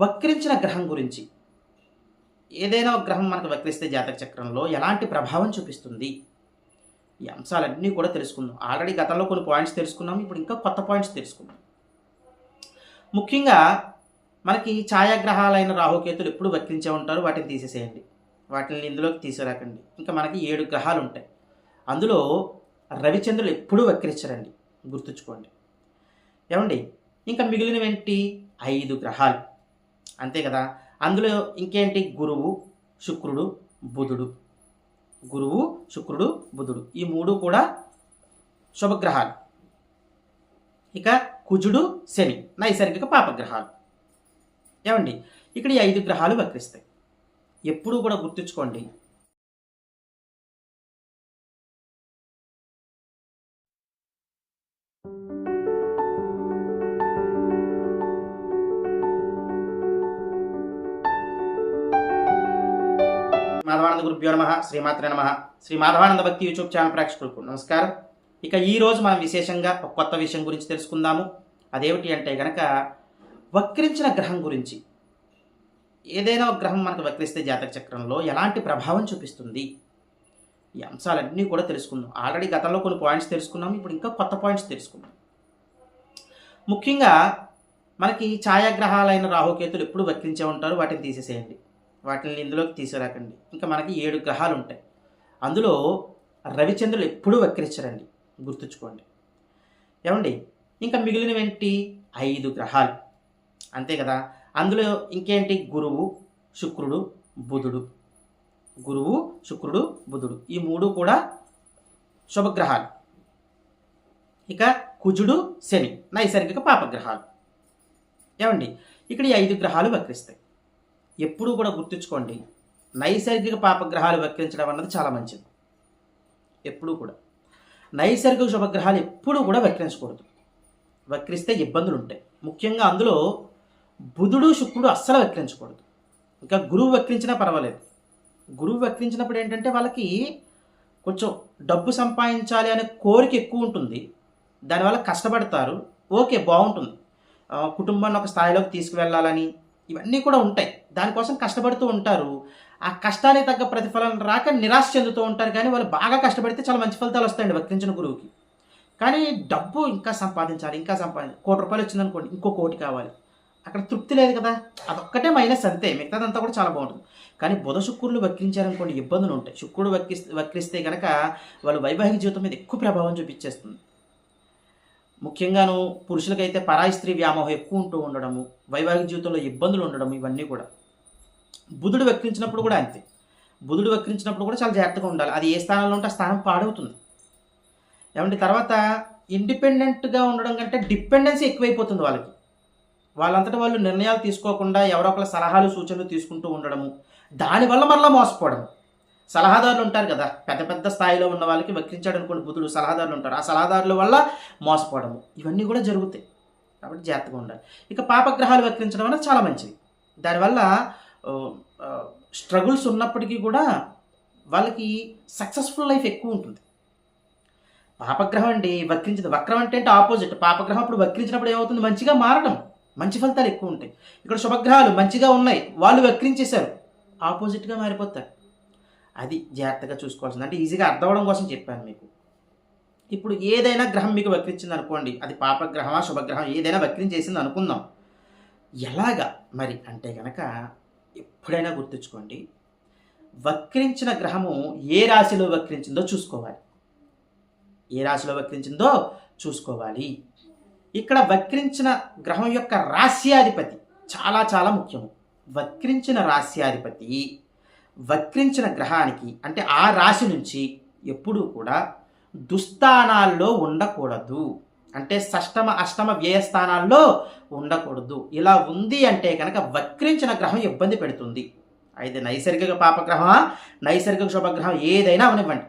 వక్రించిన గ్రహం గురించి. ఏదైనా ఒక గ్రహం మనకు వక్రిస్తే జాతక చక్రంలో ఎలాంటి ప్రభావం చూపిస్తుంది? ఈ అంశాలన్నీ కూడా తెలుసుకుందాం. ఆల్రెడీ గతంలో కొన్ని పాయింట్స్ తెలుసుకున్నాం ఇప్పుడు ఇంకా కొత్త పాయింట్స్ తెలుసుకుందాం. ముఖ్యంగా మనకి ఛాయాగ్రహాలైన రాహుకేతులు ఎప్పుడు వక్రించే ఉంటారు? వాటిని తీసేసేయండి. వాటిని ఇందులోకి తీసుకురాకండి. ఇంకా మనకి ఏడు గ్రహాలు ఉంటాయి. అందులో రవిచంద్రులు ఎప్పుడూ వక్రించరండి. గుర్తుంచుకోండి. ఏమండి? ఇంకా మిగిలినవేంటి? ఐదు గ్రహాలు. అంతే కదా? అందులో ఇంకేంటి? గురువు శుక్రుడు బుధుడు. గురువు శుక్రుడు బుధుడు. ఈ మూడు కూడా శుభగ్రహాలు. ఇక కుజుడు శని. నైసర్గిక పాపగ్రహాలు. ఏమండి? ఇక్కడ ఈ ఐదు గ్రహాలు వక్రిస్తాయి. ఎప్పుడూ కూడా గుర్తుంచుకోండి. మాధవానంద గురుభ్యో నమ శ్రీమాత్రే నమ. శ్రీ మాధవానంద భక్తి యూట్యూబ్ ఛానల్ ప్రేక్షకులకు నమస్కారం. ఇక ఈ రోజు మనం విశేషంగా ఒక కొత్త విషయం గురించి తెలుసుకుందాము. అదేమిటి అంటే గనక వక్రించిన గ్రహం గురించి. ఏదైనా ఒక గ్రహం మనకు వక్రిస్తే జాతక చక్రంలో ఎలాంటి ప్రభావం చూపిస్తుంది? ఈ అంశాలన్నీ కూడా తెలుసుకుందాం. ఆల్రెడీ గతంలో కొన్ని పాయింట్స్ తెలుసుకున్నాం ఇప్పుడు ఇంకా కొత్త పాయింట్స్ తెలుసుకుందాం. ముఖ్యంగా మనకి ఛాయాగ్రహాలైన రాహుకేతులు ఎప్పుడు వక్రించే ఉంటారు? వాటిని తీసేసేయండి. వాటిని ఇందులోకి తీసుకురాకండి ఇంకా మనకి ఏడు గ్రహాలు ఉంటాయి అందులో రవిచంద్రులు ఎప్పుడూ వక్రించరండి. గుర్తుంచుకోండి. ఏమండి? ఇంకా మిగిలినవేంటి? ఐదు గ్రహాలు. అంతే కదా? అందులో ఇంకేంటి? గురువు శుక్రుడు బుధుడు. గురువు శుక్రుడు బుధుడు. ఈ మూడు కూడా శుభగ్రహాలు. ఇక కుజుడు శని. నైసర్గిక పాపగ్రహాలు. ఏమండి? ఇక్కడ ఈ ఐదు గ్రహాలు వక్రిస్తాయి. ఎప్పుడూ కూడా గుర్తుంచుకోండి నైసర్గిక పాపగ్రహాలు వక్రించడం అన్నది చాలా మంచిది. ఎప్పుడూ కూడా. నైసర్గిక శుభగ్రహాలు ఎప్పుడూ కూడా వక్రించకూడదు వక్రిస్తే ఇబ్బందులు ఉంటాయి ముఖ్యంగా అందులో బుధుడు శుక్రుడు అస్సలు వక్రించకూడదు ఇంకా గురువు వక్రించినా పర్వాలేదు. గురువు వక్రించినప్పుడు ఏంటంటే వాళ్ళకి కొంచెం డబ్బు సంపాదించాలి అనే కోరిక ఎక్కువ ఉంటుంది. దానివల్ల కష్టపడతారు. ఓకే బాగుంటుంది. కుటుంబాన్ని ఒక స్థాయిలోకి తీసుకువెళ్ళాలని ఇవన్నీ కూడా ఉంటాయి. దానికోసం కష్టపడుతూ ఉంటారు. ఆ కష్టానికి తగ్గ ప్రతిఫలం రాక నిరాశ చెందుతూ ఉంటారు. కానీ వాళ్ళు బాగా కష్టపడితే చాలా మంచి ఫలితాలు వస్తాయండి వక్రించిన గురువుకి. కానీ డబ్బు ఇంకా సంపాదించాలి ఇంకా సంపాదించాలి. కోటి రూపాయలు వచ్చిందనుకోండి ఇంకో కోటి కావాలి. అక్కడ తృప్తి లేదు కదా. అదొక్కటే మైనస్ అంతే. మిగతాదంతా కూడా చాలా బాగుంటుంది. కానీ బుధ శుక్రులు వక్రించారనుకోండి ఇబ్బందులు ఉంటాయి. శుక్రుడు వక్రి వక్రిస్తే కనుక వాళ్ళు వైవాహిక జీవితం మీద ఎక్కువ ప్రభావం చూపించేస్తుంది. ముఖ్యంగాను పురుషులకైతే పరాయి స్త్రీ వ్యామోహం ఎక్కువ ఉంటూ ఉండడము వైవాహిక జీవితంలో ఇబ్బందులు ఉండడం ఇవన్నీ కూడా. బుధుడు వక్రించినప్పుడు కూడా అంతే. బుధుడు వక్రించినప్పుడు కూడా చాలా జాగ్రత్తగా ఉండాలి. అది ఏ స్థానంలో ఉంటే ఆ స్థానం పాడవుతుంది. ఏమంటే తర్వాత ఇండిపెండెంట్గా ఉండడం కంటే డిపెండెన్సీ ఎక్కువైపోతుంది వాళ్ళకి. వాళ్ళంతటా వాళ్ళు నిర్ణయాలు తీసుకోకుండా ఎవరో ఒకళ్ళ సలహాలు సూచనలు తీసుకుంటూ ఉండడము దానివల్ల మరలా మోసపోవడం సలహాదారులు ఉంటారు కదా. పెద్ద పెద్ద స్థాయిలో ఉన్న వాళ్ళకి వక్రించాడు అనుకోండి బుధుడు సలహాదారులు ఉంటారు. ఆ సలహాదారుల వల్ల మోసపోవడము. ఇవన్నీ కూడా జరుగుతాయి. కాబట్టి జాగ్రత్తగా ఉండాలి. ఇక పాపగ్రహాలు వక్రించడం అనేది చాలా మంచిది. దానివల్ల స్ట్రగుల్స్ ఉన్నప్పటికీ కూడా వాళ్ళకి సక్సెస్ఫుల్ లైఫ్ ఎక్కువ ఉంటుంది. పాపగ్రహం అండి వక్రించింది. వక్రం అంటే అంటే ఆపోజిట్. పాపగ్రహం అప్పుడు వక్రించినప్పుడు ఏమవుతుంది? మంచిగా మారడం. మంచి ఫలితాలు ఎక్కువ ఉంటాయి. ఇక్కడ శుభగ్రహాలు మంచిగా ఉన్నాయి. వాళ్ళు వక్రించేశారు. ఆపోజిట్గా మారిపోతారు. అది జాగ్రత్తగా చూసుకోవాల్సింది. అంటే ఈజీగా అర్థం అవడం కోసం చెప్పాను మీకు. ఇప్పుడు ఏదైనా గ్రహం మీకు వక్రించింది అనుకోండి అది పాపగ్రహమా శుభగ్రహం ఏదైనా వక్రించేసింది అనుకుందాం. ఎలాగా? మరి అంటే కనుక ఎప్పుడైనా గుర్తుంచుకోండి వక్రించిన గ్రహము ఏ రాశిలో వక్రించిందో చూసుకోవాలి. ఏ రాశిలో వక్రించిందో చూసుకోవాలి. ఇక్కడ వక్రించిన గ్రహం యొక్క రాశ్యాధిపతి చాలా చాలా ముఖ్యము. వక్రించిన రాశ్యాధిపతి వక్రించిన గ్రహానికి అంటే ఆ రాశి నుంచి ఎప్పుడూ కూడా దుస్థానాల్లో ఉండకూడదు. అంటే షష్టమ అష్టమ వ్యయస్థానాల్లో ఉండకూడదు. ఇలా ఉంది అంటే కనుక వక్రించిన గ్రహం ఇబ్బంది పెడుతుంది. అయితే నైసర్గిక పాపగ్రహమా? నైసర్గిక శుభగ్రహం ఏదైనా అవనివ్వండి.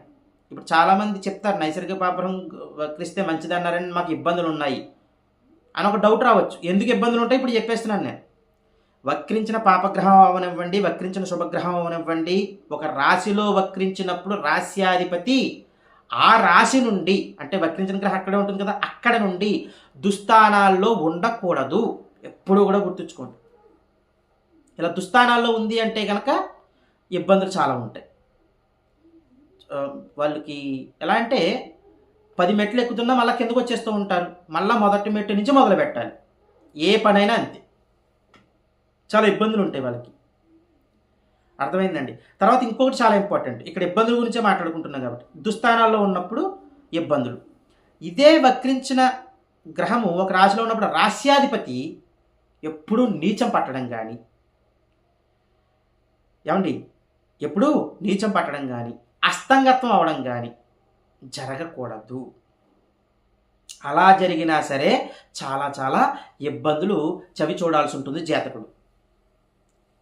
ఇప్పుడు చాలామంది చెప్తారు నైసర్గిక పాపగ్రహం వక్రిస్తే మంచిది అన్నారని మాకు ఇబ్బందులు ఉన్నాయి అని ఒక డౌట్ రావచ్చు. ఎందుకు ఇబ్బందులు ఉంటాయి ఇప్పుడు చెప్పేస్తున్నాను నేను. వక్రించిన పాపగ్రహం అవనివ్వండి వక్రించిన శుభగ్రహం అవనివ్వండి. ఒక రాశిలో వక్రించినప్పుడు రాశ్యాధిపతి ఆ రాశి నుండి అంటే వక్రించిన గ్రహం అక్కడే ఉంటుంది కదా అక్కడ నుండి దుస్థానాల్లో ఉండకూడదు. ఎప్పుడూ కూడా గుర్తుంచుకోండి. ఇలా దుస్థానాల్లో ఉంది అంటే కనుక ఇబ్బందులు చాలా ఉంటాయి. వాళ్ళకి ఎలా అంటే పది మెట్లు ఎక్కుతున్నా మళ్ళీ కిందకు వచ్చేస్తూ ఉంటారు. మళ్ళీ మొదటి మెట్టు నుంచి మొదలు పెట్టాలి ఏ పనైనా అంతే. చాలా ఇబ్బందులు ఉంటాయి వాళ్ళకి. అర్థమైందండి? తర్వాత ఇంకొకటి చాలా ఇంపార్టెంట్. ఇక్కడ ఇబ్బందుల గురించే మాట్లాడుకుంటున్నాం కాబట్టి. దుస్థానాల్లో ఉన్నప్పుడు ఇబ్బందులు. ఇదే వక్రించిన గ్రహము ఒక రాశిలో ఉన్నప్పుడు రాశ్యాధిపతి ఎప్పుడూ నీచం పట్టడం కానీ ఏమండి? ఎప్పుడూ నీచం పట్టడం కానీ అస్తంగత్వం అవడం కానీ జరగకూడదు. అలా జరిగినా సరే చాలా చాలా ఇబ్బందులు చవి చూడాల్సి ఉంటుంది జాతకుడు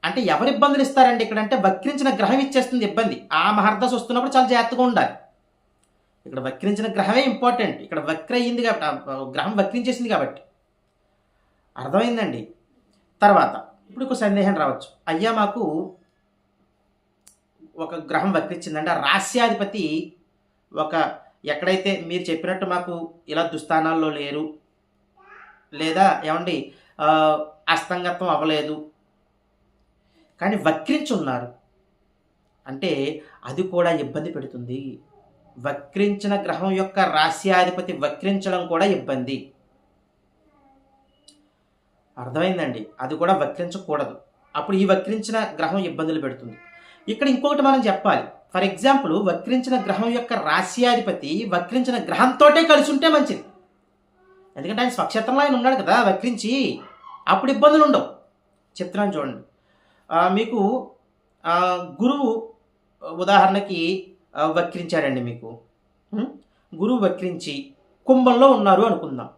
అంటే ఎవరు ఇబ్బందులు ఇస్తారండి ఇక్కడ అంటే వక్రించిన గ్రహం ఇచ్చేస్తుంది ఇబ్బంది. ఆ మహర్దశ వస్తున్నప్పుడు చాలా జాగ్రత్తగా ఉండాలి. ఇక్కడ వక్రించిన గ్రహమే ఇంపార్టెంట్ ఇక్కడ వక్ర అయ్యింది కాబట్టి గ్రహం వక్రించేసింది కాబట్టి. అర్థమైందండి? తర్వాత ఇప్పుడు ఒక సందేహం రావచ్చు. అయ్యా మాకు ఒక గ్రహం వక్రించిందంటే ఆ రాస్యాధిపతి ఒక ఎక్కడైతే మీరు చెప్పినట్టు మాకు ఇలా దుస్థానాల్లో లేరు లేదా ఏమండి అస్తంగత్వం అవ్వలేదు కానీ వక్రించున్నారు. అంటే అది కూడా ఇబ్బంది పెడుతుంది. వక్రించిన గ్రహం యొక్క రాశ్యాధిపతి వక్రించడం కూడా ఇబ్బంది. అర్థమైందండి? అది కూడా వక్రించకూడదు. అప్పుడు ఈ వక్రించిన గ్రహం ఇబ్బందులు పెడుతుంది. ఇక్కడ ఇంకొకటి మనం చెప్పాలి. ఫర్ ఎగ్జాంపుల్ వక్రించిన గ్రహం యొక్క రాశ్యాధిపతి వక్రించిన గ్రహంతోటే కలిసి ఉంటే మంచిది. ఎందుకంటే ఆయన స్వక్షేత్రంలో ఆయన ఉన్నాడు కదా వక్రించి అప్పుడు ఇబ్బందులు ఉండవు చిత్రం చూడండి. మీకు గురువు ఉదాహరణకి వక్రించారండి వక్రించాడండి మీకు గురువు వక్రించి కుంభంలో ఉన్నారు అనుకుందాం.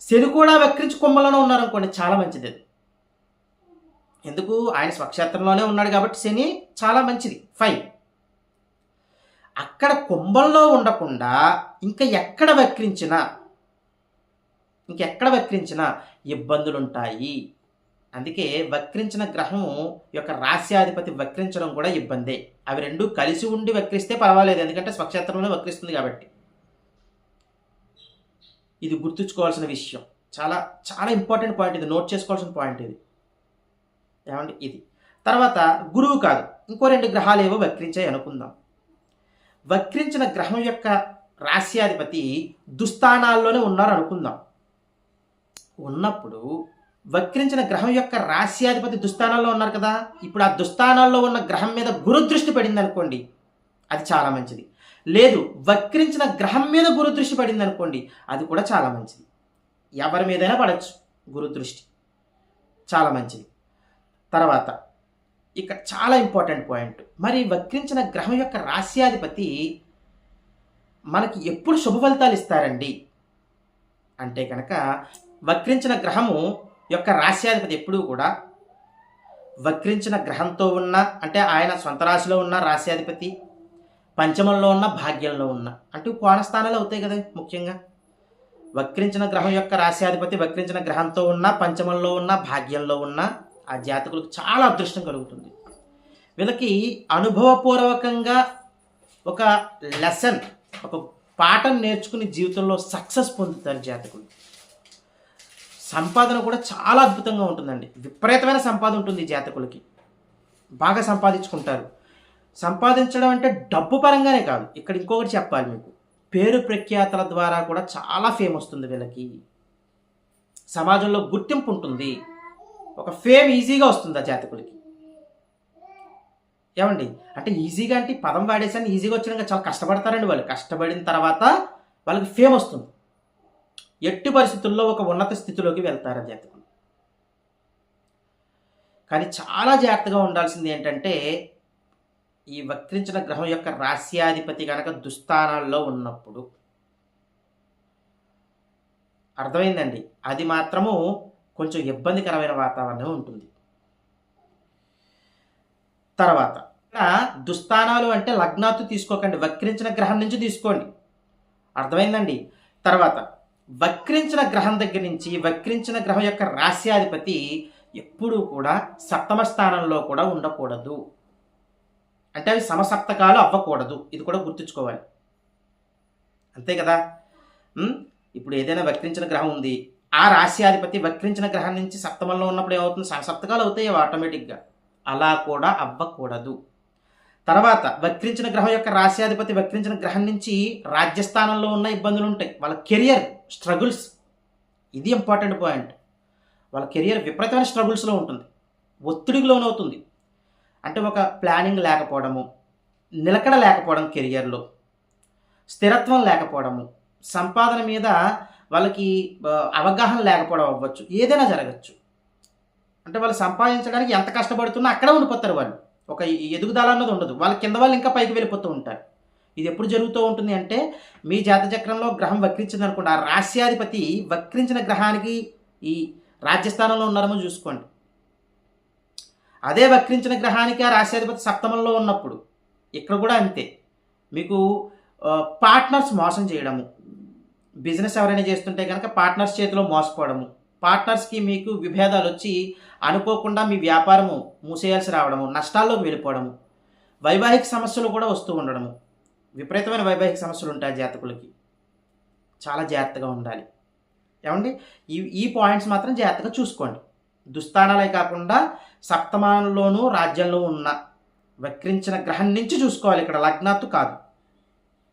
శని కూడా వక్రించి కుంభంలోనే ఉన్నారు అనుకోండి చాలా మంచిది అది. ఎందుకు? ఆయన స్వక్షేత్రంలోనే ఉన్నాడు కాబట్టి శని చాలా మంచిది. ఫైన్ అక్కడ కుంభంలో ఉండకుండా ఇంకా ఎక్కడ వక్రించినా ఇంకెక్కడ వక్రించినా ఇబ్బందులుంటాయి. అందుకే వక్రించిన గ్రహము యొక్క రాస్యాధిపతి వక్రించడం కూడా ఇబ్బందే. అవి రెండు కలిసి ఉండి వక్రిస్తే పర్వాలేదు ఎందుకంటే స్వక్షేత్రంలో వక్రిస్తుంది కాబట్టి. ఇది గుర్తుంచుకోవాల్సిన విషయం. చాలా చాలా ఇంపార్టెంట్ పాయింట్ ఇది. నోట్ చేసుకోవాల్సిన పాయింట్ ఇది. ఏమండి? ఇది. తర్వాత గురువు కాదు. ఇంకో రెండు గ్రహాలు ఏవో వక్రించాయి అనుకుందాం. వక్రించిన గ్రహం యొక్క రాస్యాధిపతి దుస్థానాల్లోనే ఉన్నారు అనుకుందాం ఉన్నప్పుడు వక్రించిన గ్రహం యొక్క రాశ్యాధిపతి దుస్థానాల్లో ఉన్నారు కదా. ఇప్పుడు ఆ దుస్థానాల్లో ఉన్న గ్రహం మీద గురు దృష్టి పడింది అనుకోండి అది చాలా మంచిది. లేదు వక్రించిన గ్రహం మీద గురుదృష్టి పడింది అనుకోండి అది కూడా చాలా మంచిది. ఎవరి మీదైనా పడచ్చు గురుదృష్టి చాలా మంచిది. తర్వాత ఇక చాలా ఇంపార్టెంట్ పాయింట్. మరి వక్రించిన గ్రహం యొక్క రాశ్యాధిపతి మనకి ఎప్పుడు శుభ ఫలితాలు ఇస్తారండి? అంటే కనుక వక్రించిన గ్రహము యొక్క రాశ్యాధిపతి ఎప్పుడూ కూడా వక్రించిన గ్రహంతో ఉన్న అంటే ఆయన సొంత రాశిలో ఉన్న రాశ్యాధిపతి పంచమంలో ఉన్న భాగ్యంలో ఉన్న అంటే కోణస్థానాలు అవుతాయి కదా ముఖ్యంగా. వక్రించిన గ్రహం యొక్క రాశ్యాధిపతి వక్రించిన గ్రహంతో ఉన్న పంచమంలో ఉన్న భాగ్యంలో ఉన్న ఆ జాతకులకు చాలా అదృష్టం కలుగుతుంది. వీళ్ళకి అనుభవపూర్వకంగా ఒక లెసన్ ఒక పాఠం నేర్చుకుని జీవితంలో సక్సెస్ పొందుతారు జాతకులు. సంపాదన కూడా చాలా అద్భుతంగా ఉంటుందండి. విపరీతమైన సంపాదన ఉంటుంది ఈ జాతకులకి. బాగా సంపాదించుకుంటారు. సంపాదించడం అంటే డబ్బు పరంగానే కాదు. ఇక్కడ ఇంకొకటి చెప్పాలి మీకు. పేరు ప్రఖ్యాతల ద్వారా కూడా చాలా ఫేమ్ వస్తుంది వీళ్ళకి. సమాజంలో గుర్తింపు ఉంటుంది. ఒక ఫేమ్ ఈజీగా వస్తుంది ఆ జాతకులకి. ఏమండి? అంటే ఈజీగా అంటే పదం వాడేసాన్ని ఈజీగా వచ్చినాక చాలా కష్టపడతారండి వాళ్ళు. కష్టపడిన తర్వాత వాళ్ళకి ఫేమ్ వస్తుంది. ఎట్టి పరిస్థితుల్లో ఒక ఉన్నత స్థితిలోకి వెళ్తారు ఆ కానీ చాలా జాగ్రత్తగా ఉండాల్సింది ఏంటంటే ఈ వక్రించిన గ్రహం యొక్క రాస్యాధిపతి కనుక దుస్థానాల్లో ఉన్నప్పుడు. అర్థమైందండి? అది మాత్రము కొంచెం ఇబ్బందికరమైన వాతావరణం ఉంటుంది. తర్వాత దుస్థానాలు అంటే లగ్నాత్తు తీసుకోకండి. వక్రించిన గ్రహం నుంచి తీసుకోండి. అర్థమైందండి? తర్వాత వక్రించిన గ్రహం దగ్గర నుంచి వక్రించిన గ్రహం యొక్క రాశ్యాధిపతి ఎప్పుడూ కూడా సప్తమ స్థానంలో కూడా ఉండకూడదు. అంటే అవి సమసప్తకాలు అవ్వకూడదు. ఇది కూడా గుర్తుంచుకోవాలి. అంతే కదా? ఇప్పుడు ఏదైనా వక్రించిన గ్రహం ఉంది. ఆ రాశ్యాధిపతి వక్రించిన గ్రహం నుంచి సప్తమంలో ఉన్నప్పుడు ఏమవుతుంది? సమసప్తకాలు అవుతాయి ఆటోమేటిక్గా. అలా కూడా అవ్వకూడదు. తర్వాత వక్రించిన గ్రహం యొక్క రాశ్యాధిపతి వక్రించిన గ్రహం నుంచి రాజ్యస్థానంలో ఉన్న ఇబ్బందులు ఉంటాయి. వాళ్ళ కెరియర్ స్ట్రగుల్స్. ఇది ఇంపార్టెంట్ పాయింట్. వాళ్ళ కెరియర్ విపరీతమైన స్ట్రగుల్స్లో ఉంటుంది. ఒత్తిడికి లోనవుతుంది. అంటే ఒక ప్లానింగ్ లేకపోవడము నిలకడ లేకపోవడం కెరియర్లో స్థిరత్వం లేకపోవడము సంపాదన మీద వాళ్ళకి అవగాహన లేకపోవడం అవ్వచ్చు. ఏదైనా జరగచ్చు. అంటే వాళ్ళు సంపాదించడానికి ఎంత కష్టపడుతున్నా అక్కడే ఉండిపోతారు వాళ్ళు. ఒక ఎదుగుదల అన్నది ఉండదు. వాళ్ళ కింద వాళ్ళు ఇంకా పైకి వెళ్ళిపోతూ ఉంటారు. ఇది ఎప్పుడు జరుగుతూ ఉంటుంది అంటే మీ జాతచక్రంలో గ్రహం వక్రించింది అనుకోండి. ఆ రాశ్యాధిపతి వక్రించిన గ్రహానికి ఈ రాజ్యస్థానంలో ఉన్నారమో చూసుకోండి. అదే వక్రించిన గ్రహానికి ఆ రాశ్యాధిపతి సప్తమంలో ఉన్నప్పుడు ఇక్కడ కూడా అంతే. మీకు పార్ట్నర్స్ మోసం చేయడము. బిజినెస్ ఎవరైనా చేస్తుంటే కనుక పార్ట్నర్స్ చేతిలో మోసపోవడము. పార్ట్నర్స్కి మీకు విభేదాలు వచ్చి అనుకోకుండా మీ వ్యాపారము మూసేయాల్సి రావడము నష్టాల్లోకి వెళ్ళిపోవడము వైవాహిక సమస్యలు కూడా వస్తూ ఉండడము విపరీతమైన వైవాహిక సమస్యలు ఉంటాయి జాతకులకి. చాలా జాగ్రత్తగా ఉండాలి. ఏమండి? ఈ ఈ పాయింట్స్ మాత్రం జాగ్రత్తగా చూసుకోండి. దుస్థానాలే కాకుండా సప్తమానంలోనూ రాజ్యంలో ఉన్న వక్రించిన గ్రహం నుంచి చూసుకోవాలి. ఇక్కడ లగ్నాత్తు కాదు.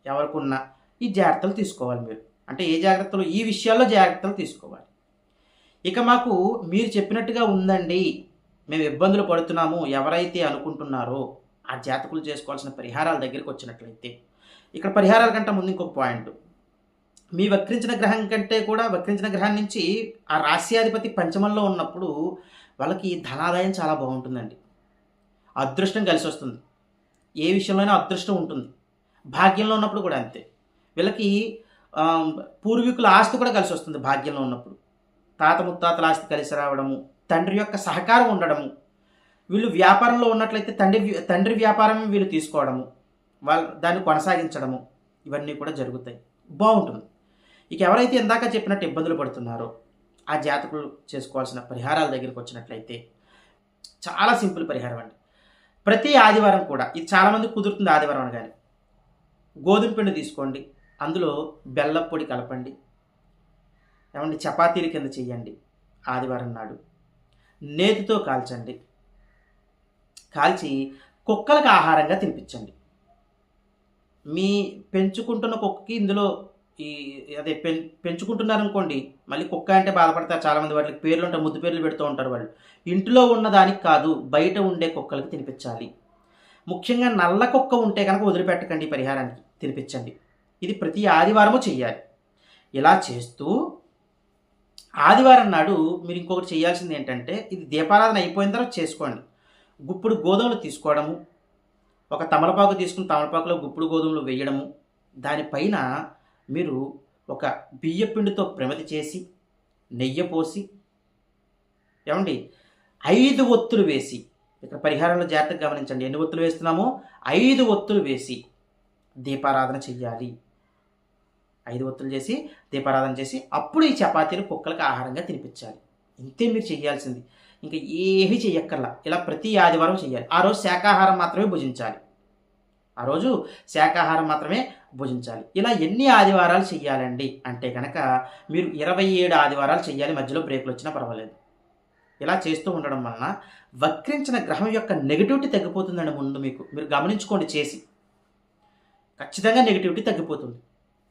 ఎవరికి ఉన్న ఈ జాగ్రత్తలు తీసుకోవాలి మీరు. అంటే ఏ జాగ్రత్తలు ఈ విషయాల్లో జాగ్రత్తలు తీసుకోవాలి. ఇక మాకు మీరు చెప్పినట్టుగా ఉందండి. మేము ఇబ్బందులు పడుతున్నాము. ఎవరైతే అనుకుంటున్నారో ఆ జాతకులు చేసుకోవాల్సిన పరిహారాల దగ్గరికి వచ్చినట్లయితే. ఇక్కడ పరిహారాల కంటే ముందు ఇంకొక పాయింట్. మీ వక్రించిన గ్రహం కంటే కూడా వక్రించిన గ్రహం నుంచి ఆ రాశ్యాధిపతి పంచమంలో ఉన్నప్పుడు వాళ్ళకి ధనాదాయం చాలా బాగుంటుందండి. అదృష్టం కలిసి వస్తుంది. ఏ విషయంలోనైనా అదృష్టం ఉంటుంది. భాగ్యంలో ఉన్నప్పుడు కూడా అంతే. వీళ్ళకి పూర్వీకుల ఆస్తి కూడా కలిసి వస్తుంది భాగ్యంలో ఉన్నప్పుడు. తాత ముత్తాతల ఆస్తి కలిసి రావడము తండ్రి యొక్క సహకారం ఉండడము వీళ్ళు వ్యాపారంలో ఉన్నట్లయితే తండ్రి తండ్రి వ్యాపారం వీళ్ళు తీసుకోవడము వాళ్ళు దాన్ని కొనసాగించడము ఇవన్నీ కూడా జరుగుతాయి. బాగుంటుంది. ఇక ఎవరైతే ఇందాక చెప్పినట్టు ఇబ్బందులు పడుతున్నారో ఆ జాతకులు చేసుకోవాల్సిన పరిహారాల దగ్గరికి వచ్చినట్లయితే చాలా సింపుల్ పరిహారం అండి. ప్రతి ఆదివారం కూడా ఇది చాలామంది కుదురుతుంది ఆదివారం అనగానే గోధుమ పిండి తీసుకోండి అందులో బెల్లం పొడి కలపండి ఏమండి? చపాతీల కింద చేయండి ఆదివారం నాడు. నేతితో కాల్చండి. కాల్చి కుక్కలకు ఆహారంగా తినిపించండి. మీ పెంచుకుంటున్న కుక్కకి ఇందులో ఈ అదే పెం పెంచుకుంటున్నారనుకోండి మళ్ళీ కుక్క అంటే బాధపడతారు చాలామంది. వాటికి పేర్లు ఉంటాయి ముద్దు పేర్లు పెడుతూ ఉంటారు వాళ్ళు. ఇంట్లో ఉన్న దానికి కాదు బయట ఉండే కుక్కలకి తినిపించాలి. ముఖ్యంగా నల్ల కుక్క ఉంటే కనుక వదిలిపెట్టకండి పరిహారానికి. తినిపించండి. ఇది ప్రతి ఆదివారము చెయ్యాలి. ఇలా చేస్తూ ఆదివారం నాడు మీరు ఇంకొకటి చేయాల్సింది ఏంటంటే ఇది దీపారాధన అయిపోయిన తర్వాత చేసుకోండి. గుప్పుడు గోధుమలు తీసుకోవడము ఒక తమలపాకు తీసుకుని తమలపాకులో గుప్పుడు గోధుమలు వేయడము దానిపైన మీరు ఒక బియ్య పిండితో ప్రమితి చేసి నెయ్యి పోసి ఏమండి? ఐదు ఒత్తులు వేసి ఇక్కడ పరిహారంలో జాగ్రత్తగా గమనించండి. ఎన్ని ఒత్తులు వేస్తున్నామో? ఐదు ఒత్తులు వేసి దీపారాధన చెయ్యాలి. ఐదు ఒత్తులు చేసి దీపారాధన చేసి అప్పుడు ఈ చపాతీలు కుక్కలకు ఆహారంగా తినిపించాలి. ఇంతే మీరు చేయాల్సింది. ఇంకా ఏమీ చెయ్యక్కర్లా. ఇలా ప్రతి ఆదివారం చేయాలి ఆ రోజు శాకాహారం మాత్రమే భుజించాలి. ఆ రోజు శాకాహారం మాత్రమే భుజించాలి. ఇలా ఎన్ని ఆదివారాలు చెయ్యాలండి? అంటే కనుక మీరు ఇరవై ఏడు ఆదివారాలు చెయ్యాలి మధ్యలో బ్రేకులు వచ్చినా పర్వాలేదు. ఇలా చేస్తూ ఉండడం వలన వక్రించిన గ్రహం యొక్క నెగిటివిటీ తగ్గిపోతుందండి ముందు మీకు. మీరు గమనించుకోండి చేసి. ఖచ్చితంగా నెగిటివిటీ తగ్గిపోతుంది.